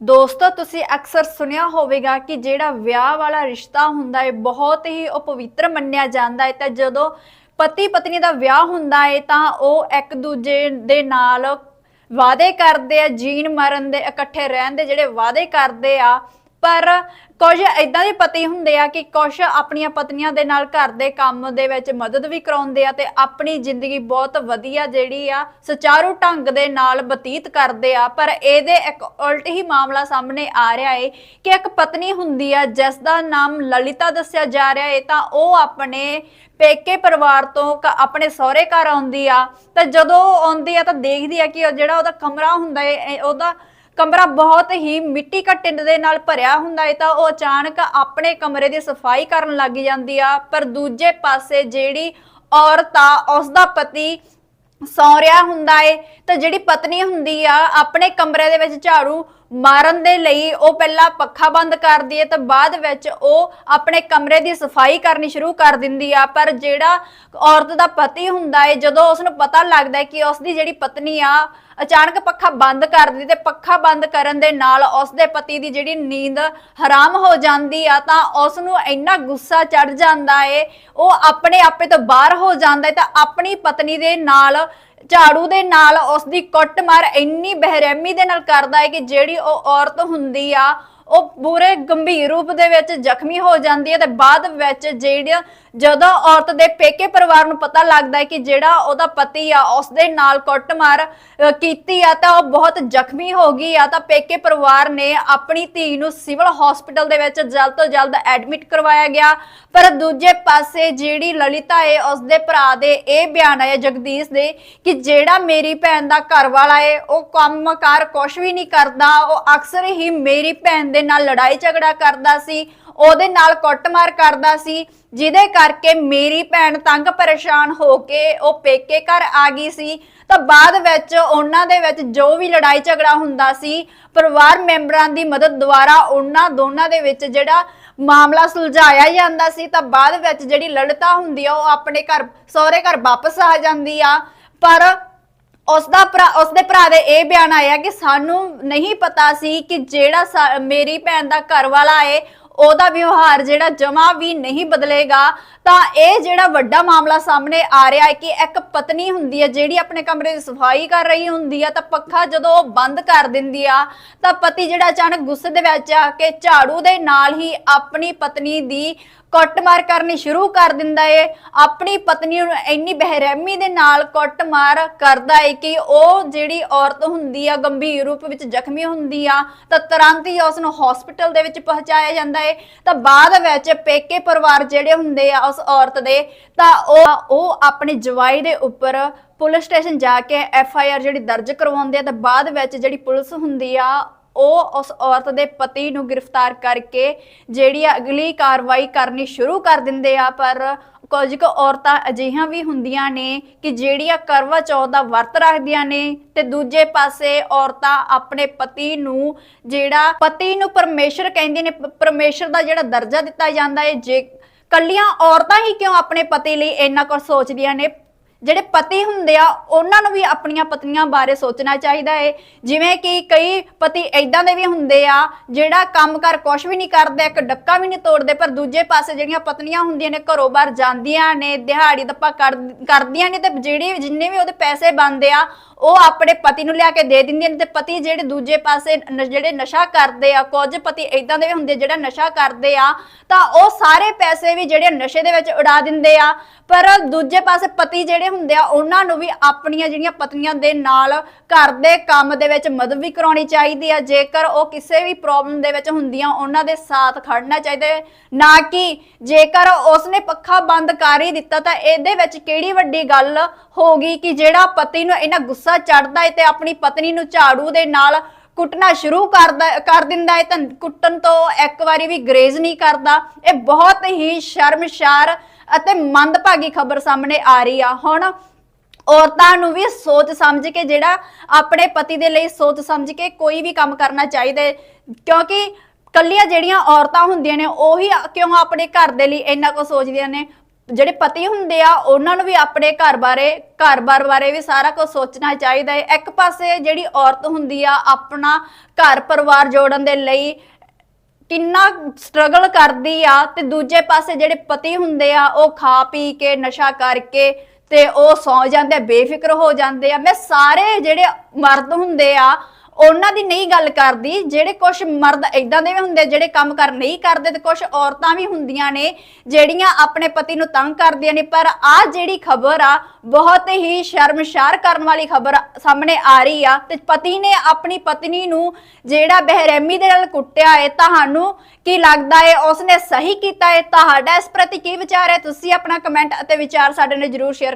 ਦੋਸਤੋ, ਤੁਸੀਂ ਅਕਸਰ ਸੁਣਿਆ ਹੋਵੇਗਾ ਕਿ ਜਿਹੜਾ ਵਿਆਹ ਵਾਲਾ ਰਿਸ਼ਤਾ ਹੁੰਦਾ ਹੈ ਬਹੁਤ ਹੀ ਅਪਵਿੱਤਰ ਮੰਨਿਆ ਜਾਂਦਾ ਹੈ ਤਾਂ ਜਦੋਂ ਪਤੀ ਪਤਨੀ ਦਾ ਵਿਆਹ ਹੁੰਦਾ ਹੈ ਤਾਂ ਉਹ ਇੱਕ ਦੂਜੇ ਦੇ ਨਾਲ ਵਾਅਦੇ ਕਰਦੇ ਆ, ਜੀਣ ਮਰਨ ਦੇ, ਇਕੱਠੇ ਰਹਿਣ ਦੇ ਜਿਹੜੇ ਵਾਅਦੇ ਕਰਦੇ ਆ ਪਰ ਕੁਝ ਇਦਾਂ ਦੇ ਪਤੀ ਹੁੰਦੇ ਆ ਕਿ ਕੁਝ ਆਪਣੀਆਂ ਪਤਨੀਆਂ ਦੇ ਨਾਲ ਘਰ ਦੇ ਕੰਮ ਦੇ ਵਿੱਚ ਮਦਦ ਵੀ ਕਰਾਉਂਦੇ ਆ ਤੇ ਆਪਣੀ ਜ਼ਿੰਦਗੀ ਬਹੁਤ ਵਧੀਆ ਜਿਹੜੀ ਆ, ਸੁਚਾਰੂ ਢੰਗ ਦੇ ਨਾਲ ਬਤੀਤ ਕਰਦੇ ਆ। ਪਰ ਇਹਦੇ ਇੱਕ ਉਲਟ ਹੀ ਮਾਮਲਾ ਸਾਹਮਣੇ ਆ ਰਿਹਾ ਏ ਕਿ ਇੱਕ ਪਤਨੀ ਹੁੰਦੀ ਆ, ਜਿਸ ਦਾ ਨਾਮ ਲਲਿਤਾ ਦੱਸਿਆ ਜਾ ਰਿਹਾ ਏ, ਤਾਂ ਉਹ ਆਪਣੇ ਪੇਕੇ ਪਰਿਵਾਰ ਤੋਂ ਆਪਣੇ ਸਹੁਰੇ ਘਰ ਆਉਂਦੀ ਆ। ਤਾਂ ਜਦੋਂ ਉਹ ਆਉਂਦੀ ਆ ਤਾਂ ਦੇਖਦੀ ਆ ਕਿ ਜਿਹੜਾ ਉਹਦਾ ਕਮਰਾ ਹੁੰਦਾ ਏ, ਇਹ- ਉਹਦਾ ਕਮਰਾ ਬਹੁਤ ਹੀ ਮਿੱਟੀ ਘੱਟੇ ਦੇ ਨਾਲ ਭਰਿਆ ਹੁੰਦਾ ਹੈ ਤਾਂ ਉਹ ਅਚਾਨਕ ਆਪਣੇ ਕਮਰੇ ਦੀ ਸਫ਼ਾਈ ਕਰਨ ਲੱਗ ਜਾਂਦੀ ਆ, ਪਰ ਦੂਜੇ ਪਾਸੇ ਜਿਹੜੀ ਔਰਤ ਆ ਉਸ ਦਾ ਪਤੀ ਸੌਂ ਰਿਹਾ ਹੁੰਦਾ ਏ ਤਾਂ ਜਿਹੜੀ ਪਤਨੀ ਹੁੰਦੀ ਆ, ਆਪਣੇ ਕਮਰੇ ਦੇ ਵਿੱਚ ਝਾੜੂ ਮਾਰਨ ਦੇ ਲਈ ਉਹ ਪਹਿਲਾਂ ਪੱਖਾ ਬੰਦ ਕਰਦੀ ਹੈ ਤਾਂ ਬਾਅਦ ਵਿੱਚ ਉਹ ਆਪਣੇ ਕਮਰੇ ਦੀ ਸਫ਼ਾਈ ਕਰਨੀ ਸ਼ੁਰੂ ਕਰ ਦਿੰਦੀ ਆ। ਪਰ ਜਿਹੜਾ ਔਰਤ ਦਾ ਪਤੀ ਹੁੰਦਾ ਏ, ਜਦੋਂ ਉਸ ਨੂੰ ਪਤਾ ਲੱਗਦਾ ਹੈ ਕਿ ਉਸ ਦੀ ਜਿਹੜੀ ਪਤਨੀ ਆ, ਅਚਾਨਕ ਪੱਖਾ ਬੰਦ ਕਰ ਦਿੰਦੀ ਤੇ ਪੱਖਾ ਬੰਦ ਕਰਨ ਦੇ ਨਾਲ ਉਸ ਦੇ ਪਤੀ ਦੀ ਜਿਹੜੀ ਨੀਂਦ ਹਰਾਮ ਹੋ ਜਾਂਦੀ ਆ ਤਾਂ ਉਸ ਨੂੰ ਇੰਨਾ ਗੁੱਸਾ ਚੜ ਜਾਂਦਾ ਏ, ਉਹ ਆਪਣੇ ਆਪੇ ਤੋਂ ਬਾਹਰ ਹੋ ਜਾਂਦਾ ਹੈ ਤਾਂ ਆਪਣੀ ਪਤਨੀ ਦੇ ਨਾਲ ਝਾੜੂ ਦੇ ਨਾਲ ਉਸ ਦੀ ਕੁੱਟਮਾਰ ਇੰਨੀ ਬਹਿਰਹਿਮੀ ਦੇ ਨਾਲ ਕਰਦਾ ਹੈ ਕਿ ਜਿਹੜੀ ਉਹ ਔਰਤ ਹੁੰਦੀ ਆ ਉਹ ਬੁਰੇ ਗੰਭੀਰ ਰੂਪ ਦੇ ਵਿੱਚ ਜ਼ਖਮੀ ਹੋ ਜਾਂਦੀ ਹੈ ਤੇ ਬਾਅਦ ਵਿੱਚ ਜਿਹੜਾ ਜਦੋਂ ਔਰਤ ਦੇ ਪੇਕੇ ਪਰਿਵਾਰ ਨੂੰ ਪਤਾ ਲੱਗਦਾ ਹੈ ਕਿ ਜਿਹੜਾ ਉਹਦਾ ਪਤੀ ਆ ਉਸ ਦੇ ਨਾਲ ਕੁੱਟਮਾਰ ਕੀਤੀ ਆ ਤਾਂ ਉਹ ਬਹੁਤ ਜ਼ਖਮੀ ਹੋ ਗਈ ਆ। ਤਾਂ ਪੇਕੇ ਪਰਿਵਾਰ ਨੇ ਆਪਣੀ ਧੀ ਨੂੰ ਸਿਵਲ ਹਸਪੀਟਲ ਦੇ ਵਿੱਚ ਜਲਦ ਤੋਂ ਜਲਦ ਐਡਮਿਟ ਕਰਵਾਇਆ ਗਿਆ। ਪਰ ਦੂਜੇ ਪਾਸੇ ਜਿਹੜੀ ਲਲਿਤਾ ਏ ਉਸ ਦੇ ਭਰਾ ਦੇ ਇਹ ਬਿਆਨ ਆਇਆ ਜਗਦੀਸ਼ ਦੇ ਕਿ ਜਿਹੜਾ ਮੇਰੀ ਭੈਣ ਦਾ ਘਰ ਵਾਲਾ ਏ, ਉਹ ਕੰਮਕਾਰ ਕੁਛ ਵੀ ਨਹੀਂ ਕਰਦਾ, ਉਹ ਅਕਸਰ ਹੀ ਮੇਰੀ ਭੈਣ ਦੇ ਨਾਲ ਲੜਾਈ ਝਗੜਾ ਕਰਦਾ ਸੀ, ਉਹਦੇ ਨਾਲ ਕੁੱਟਮਾਰ ਕਰਦਾ ਸੀ, ਜਿਹਦੇ ਕਰਕੇ ਮੇਰੀ ਭੈਣ ਤੰਗ ਪਰੇਸ਼ਾਨ ਹੋ ਕੇ ਉਹ ਪੇਕੇ ਘਰ ਆ ਗਈ ਸੀ। ਤਾਂ ਬਾਅਦ ਵਿੱਚ ਉਹਨਾਂ ਦੇ ਵਿੱਚ ਜੋ ਵੀ ਲੜਾਈ ਝਗੜਾ ਹੁੰਦਾ ਸੀ, ਪਰਿਵਾਰ ਮੈਂਬਰਾਂ ਦੀ ਮਦਦ ਦੁਆਰਾ ਉਹਨਾਂ ਦੋਨਾਂ ਦੇ ਵਿੱਚ ਜਿਹੜਾ ਮਾਮਲਾ ਸੁਲਝਾਇਆ ਜਾਂਦਾ ਸੀ, ਤਾਂ ਬਾਅਦ ਵਿੱਚ ਜਿਹੜੀ ਲੜਤਾ ਹੁੰਦੀ ਆ, ਉਹ ਆਪਣੇ ਘਰ, ਸਹੁਰੇ ਘਰ ਵਾਪਸ ਆ ਜਾਂਦੀ ਆ। ਪਰ ਉਸ ਦਾ ਭਰਾ ਉਸ ਦੇ ਭਰਾ ਦੇ ਇਹ ਬਿਆਨ ਆਇਆ ਕਿ ਸਾਨੂੰ ਨਹੀਂ ਪਤਾ ਸੀ ਕਿ ਜਿਹੜਾ ਸਾ- ਮੇਰੀ ਭੈਣ ਦਾ ਘਰ ਵਾਲਾ ਏ ਉਹਦਾ ਵਿਵਹਾਰ ਜਿਹੜਾ ਜਮਾ ਵੀ ਨਹੀਂ ਬਦਲੇਗਾ, ਤਾਂ ਇਹ ਜਿਹੜਾ ਵੱਡਾ ਮਾਮਲਾ ਸਾਹਮਣੇ ਆ ਰਿਹਾ ਹੈ ਕਿ ਇੱਕ ਪਤਨੀ ਹੁੰਦੀ ਹੈ ਜਿਹੜੀ ਆਪਣੇ ਕਮਰੇ ਦੀ ਸਫ਼ਾਈ ਕਰ ਰਹੀ ਹੁੰਦੀ ਆ ਤਾਂ ਪੱਖਾ ਜਦੋਂ ਉਹ ਬੰਦ ਕਰ ਦਿੰਦੀ ਆ, ਤਾਂ ਪਤੀ ਜਿਹੜਾ ਅਚਾਨਕ ਗੁੱਸੇ ਦੇ ਵਿੱਚ ਆ ਕੇ ਝਾੜੂ ਦੇ ਨਾਲ ਹੀ ਆਪਣੀ ਪਤਨੀ ਦੀ ਕੁੱਟਮਾਰ ਕਰਨੀ ਸ਼ੁਰੂ ਕਰ ਦਿੰਦਾ ਏ। ਆਪਣੀ ਪਤਨੀ ਨੂੰ ਇੰਨੀ ਬਹਿਰਹਿਮੀ ਦੇ ਨਾਲ ਕੁੱਟਮਾਰ ਕਰਦਾ ਏ ਕਿ ਉਹ ਜਿਹੜੀ ਔਰਤ ਹੁੰਦੀ ਆ, ਗੰਭੀਰ ਰੂਪ ਵਿੱਚ ਜ਼ਖਮੀ ਹੁੰਦੀ ਆ, ਤਾਂ ਤੁਰੰਤ ਹੀ ਉਸ ਨੂੰ ਹਸਪੀਟਲ ਦੇ ਵਿੱਚ ਪਹੁੰਚਾਇਆ ਜਾਂਦਾ ਏ ਤਾਂ ਬਾਅਦ ਵਿੱਚ ਪੇਕੇ ਪਰਿਵਾਰ ਜਿਹੜੇ ਹੁੰਦੇ ਆ ਉਸ ਔਰਤ ਦੇ, ਤਾਂ ਉਹ ਉਹ ਆਪਣੇ ਜਵਾਈ ਦੇ ਉੱਪਰ ਪੁਲਿਸ ਸਟੇਸ਼ਨ ਜਾ ਕੇ ਐਫ ਆਈ ਆਰ ਜਿਹੜੀ ਦਰਜ ਕਰਵਾਉਂਦੇ ਆ, ਤਾਂ ਬਾਅਦ ਵਿੱਚ ਜਿਹੜੀ ਪੁਲਿਸ ਹੁੰਦੀ ਆ ਉਹ ਉਸ ਔਰਤ ਦੇ ਪਤੀ ਨੂੰ ਗ੍ਰਿਫਤਾਰ ਕਰਕੇ ਜਿਹੜੀ ਅਗਲੀ ਕਾਰਵਾਈ ਕਰਨੀ ਸ਼ੁਰੂ ਕਰ ਦਿੰਦੇ ਆ, ਪਰ ਕੁਝ ਕੁ ਔਰਤਾਂ ਅਜਿਹੀਆਂ ਵੀ ਹੁੰਦੀਆਂ ਨੇ ਕਿ ਜਿਹੜੀਆਂ ਕਰਵਾ ਚੌਥ ਦਾ ਵਰਤ ਰੱਖਦੀਆਂ ਨੇ ਤੇ ਦੂਜੇ ਪਾਸੇ ਔਰਤਾਂ ਆਪਣੇ ਪਤੀ ਨੂੰ ਜਿਹੜਾ ਪਤੀ ਨੂੰ ਪਰਮੇਸ਼ਰ ਕਹਿੰਦੇ ਨੇ, ਪ- ਪਰਮੇਸ਼ਰ ਦਾ ਜਿਹੜਾ ਦਰਜਾ ਦਿੱਤਾ ਜਾਂਦਾ ਹੈ ਜੇ ਕੱਲੀਆਂ ਔਰਤਾਂ ਹੀ ਕਿਉਂ ਆਪਣੇ ਪਤੀ ਲਈ ਇੰਨਾ ਕੁ ਸੋਚਦੀਆਂ ਨੇ? ਜਿਹੜੇ ਪਤੀ ਹੁੰਦੇ ਆ, ਉਹਨਾਂ ਨੂੰ ਵੀ ਆਪਣੀਆਂ ਪਤਨੀਆਂ ਬਾਰੇ ਸੋਚਣਾ ਚਾਹੀਦਾ ਹੈ ਜਿਵੇਂ ਕਿ ਕਈ ਪਤੀ ਐਦਾਂ ਦੇ ਵੀ ਹੁੰਦੇ ਆ, ਜਿਹੜਾ ਕੰਮ ਕਰ ਕੁਛ ਵੀ ਨਹੀਂ ਕਰਦੇ, ਇੱਕ ਡੱਕਾ ਵੀ ਨਹੀਂ ਤੋੜਦੇ, ਪਰ ਦੂਜੇ ਪਾਸੇ ਜਿਹੜੀਆਂ ਪਤਨੀਆਂ ਹੁੰਦੀਆਂ ਨੇ, ਘਰੋਂ ਬਾਹਰ ਜਾਂਦੀਆਂ ਨੇ, ਦਿਹਾੜੀ ਦੱਪਾ ਕਰਦੀਆਂ ਨੇ, ਤੇ ਜਿਹੜੇ ਜਿੰਨੇ ਵੀ ਉਹਦੇ ਪੈਸੇ ਬਣਦੇ ਆ, ਉਹ ਆਪਣੇ ਪਤੀ ਨੂੰ ਲਿਆ ਕੇ ਦੇ ਦਿੰਦੀਆਂ ਨੇ, ਤੇ ਪਤੀ ਜਿਹੜੇ ਦੂਜੇ ਪਾਸੇ ਜਿਹੜੇ ਨਸ਼ਾ ਕਰਦੇ ਆ, ਕੁਝ ਪਤੀ ਐਦਾਂ ਦੇ ਵੀ ਹੁੰਦੇ ਜਿਹੜਾ ਨਸ਼ਾ ਕਰਦੇ ਆ, ਤਾਂ ਉਹ ਸਾਰੇ ਪੈਸੇ ਵੀ ਜਿਹੜੇ ਨਸ਼ੇ ਦੇ ਵਿੱਚ ਉਡਾ ਦਿੰਦੇ ਆ, ਪਰ ਦੂਜੇ ਪਾਸੇ ਪਤੀ ਜਿਹੜੇ ਹੁੰਦੇ ਆ, ਉਹਨਾਂ ਨੂੰ ਵੀ ਆਪਣੀਆਂ ਜਿਹੜੀਆਂ ਪਤਨੀਆਂ ਦੇ ਨਾਲ ਘਰ ਦੇ ਕੰਮ ਦੇ ਵਿੱਚ ਮਦਦ ਵੀ ਕਰਾਉਣੀ ਚਾਹੀਦੀ ਆ। ਜੇਕਰ ਉਹ ਕਿਸੇ ਵੀ ਪ੍ਰੋਬਲਮ ਦੇ ਵਿੱਚ ਹੁੰਦੀਆਂ, ਉਹਨਾਂ ਦੇ ਸਾਥ ਖੜਨਾ ਚਾਹੀਦਾ ਨਾ ਕਿ ਜੇਕਰ ਉਸਨੇ ਪੱਖਾ ਬੰਦ ਕਰ ਹੀ ਦਿੱਤਾ, ਤਾਂ ਇਹਦੇ ਵਿੱਚ ਕਿਹੜੀ ਵੱਡੀ ਗੱਲ ਹੋਗੀ ਕਿ ਜਿਹੜਾ ਪਤੀ ਨੂੰ ਇਹਨਾਂ ਗੁੱਸਾ ਚੜਦਾ ਹੈ ਤੇ ਆਪਣੀ ਪਤਨੀ ਨੂੰ ਝਾੜੂ ਦੇ ਨਾਲ ਕੁੱਟਣਾ ਸ਼ੁਰੂ ਕਰਦਾ, ਕਰ ਦਿੰਦਾ ਹੈ, ਤਾਂ ਕੁੱਟਣ ਤੋਂ ਇੱਕ ਵਾਰੀ ਵੀ ਗਰੇਜ਼ ਨਹੀਂ ਕਰਦਾ। ਇਹ ਬਹੁਤ ਹੀ ਸ਼ਰਮਸ਼ਾਰ ਅਤੇ ਮੰਦਭਾਗੀ ਖਬਰ ਸਾਹਮਣੇ ਆ ਰਹੀ ਆ। ਹੁਣ ਔਰਤਾਂ ਨੂੰ ਵੀ ਸੋਚ ਸਮਝ ਕੇ ਜਿਹੜਾ ਆਪਣੇ ਪਤੀ ਦੇ ਲਈ ਸੋਚ ਸਮਝ ਕੇ ਕੋਈ ਵੀ ਕੰਮ ਕਰਨਾ ਚਾਹੀਦਾ ਕਿਉਂਕਿ ਕੱਲੀਆਂ ਜਿਹੜੀਆਂ ਔਰਤਾਂ ਹੁੰਦੀਆਂ ਨੇ, ਉਹੀ ਕਿਉਂ ਆਪਣੇ ਘਰ ਦੇ ਲਈ ਇੰਨਾ ਕੁ ਸੋਚਦੀਆਂ ਨੇ? ਜਿਹੜੇ ਪਤੀ ਹੁੰਦੇ ਆ, ਉਹਨਾਂ ਨੂੰ ਵੀ ਆਪਣੇ ਘਰ ਬਾਰੇ, ਘਰ-ਬਾਰ ਬਾਰੇ ਵੀ ਸਾਰਾ ਕੁਝ ਸੋਚਣਾ ਚਾਹੀਦਾ ਹੈ। ਇੱਕ ਪਾਸੇ ਜਿਹੜੀ ਔਰਤ ਹੁੰਦੀ ਆ, ਆਪਣਾ ਘਰ ਪਰਿਵਾਰ ਜੋੜਨ ਦੇ ਲਈ ਕਿੰਨਾ ਸਟਰਗਲ ਕਰਦੀ ਆ ਤੇ ਦੂਜੇ ਪਾਸੇ ਜਿਹੜੇ ਪਤੀ ਹੁੰਦੇ ਆ, ਉਹ ਖਾ ਪੀ ਕੇ, ਨਸ਼ਾ ਕਰਕੇ ਤੇ ਉਹ ਸੌ ਜਾਂਦੇ ਬੇਫਿਕਰ ਹੋ ਜਾਂਦੇ ਆ। ਮੈਂ ਸਾਰੇ ਜਿਹੜੇ ਮਰਦ ਹੁੰਦੇ ਆ ਉਹਨਾਂ ਦੀ ਨਹੀਂ ਗੱਲ ਕਰਦੀ, ਜਿਹੜੇ ਕੁਝ ਮਰਦ ਇਦਾਂ ਦੇ ਵੀ ਹੁੰਦੇ, ਜਿਹੜੇ ਕੰਮ ਕਰ ਨਹੀਂ ਕਰਦੇ ਤੇ ਕੁਝ ਔਰਤਾਂ ਵੀ ਹੁੰਦੀਆਂ ਨੇ, ਜਿਹੜੀਆਂ ਆਪਣੇ ਪਤੀ ਨੂੰ ਤੰਗ ਕਰਦੀਆਂ ਨੇ, ਪਰ ਆ ਜਿਹੜੀ ਖਬਰ ਆ, ਬਹੁਤ ਹੀ ਸ਼ਰਮਸ਼ਾਰ ਕਰਨ ਵਾਲੀ ਖਬਰ ਸਾਹਮਣੇ ਆ ਰਹੀ ਆ ਤੇ ਪਤੀ ਨੇ ਆਪਣੀ ਪਤਨੀ ਨੂੰ ਜਿਹੜਾ ਬਹਿਰਮੀ ਦੇ ਨਾਲ ਕੁੱਟਿਆ ਹੈ, ਤੁਹਾਨੂੰ ਕੀ ਲੱਗਦਾ ਹੈ, ਉਸਨੇ ਸਹੀ ਕੀਤਾ ਹੈ? ਤੁਹਾਡਾ ਇਸ ਪ੍ਰਤੀ ਕੀ ਵਿਚਾਰ ਹੈ? ਤੁਸੀਂ ਆਪਣਾ ਕਮੈਂਟ ਅਤੇ ਵਿਚਾਰ ਸਾਡੇ ਨਾਲ ਜਰੂਰ ਸ਼ੇਅਰ